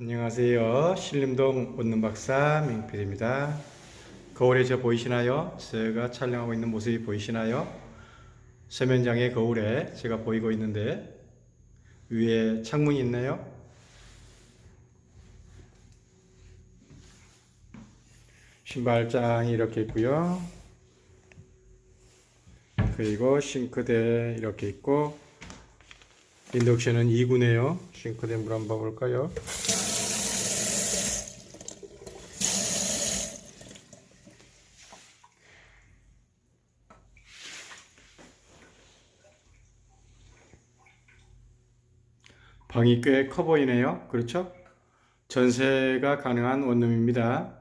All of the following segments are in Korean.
안녕하세요. 신림동 웃는 박사 민필입니다. 거울에 저 보이시나요? 제가 촬영하고 있는 모습이 보이시나요? 세면장의 거울에 제가 보이고 있는데 위에 창문이 있네요. 신발장이 이렇게 있고요. 그리고 싱크대 이렇게 있고 인덕션은 2구네요. 싱크대 물 한번 볼까요? 방이 꽤 커 보이네요. 그렇죠? 전세가 가능한 원룸입니다.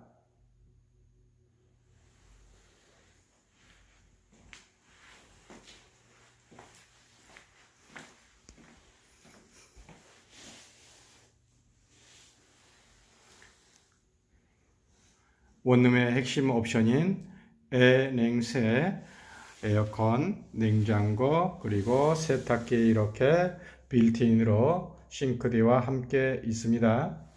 원룸의 핵심 옵션인 애냉새, 에어컨, 냉장고, 그리고 세탁기 이렇게 빌트인으로 싱크대와 함께 있습니다.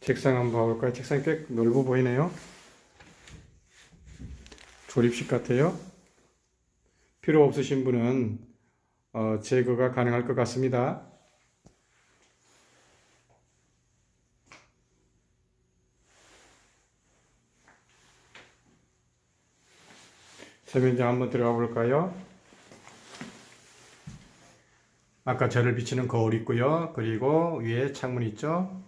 책상 한번 봐볼까요? 책상이 꽤 넓어 보이네요. 조립식 같아요. 필요 없으신 분은 어, 제거가 가능할 것 같습니다. 세면장 한번 들어가 볼까요? 아까 저를 비치는 거울 있고요. 그리고 위에 창문 있죠?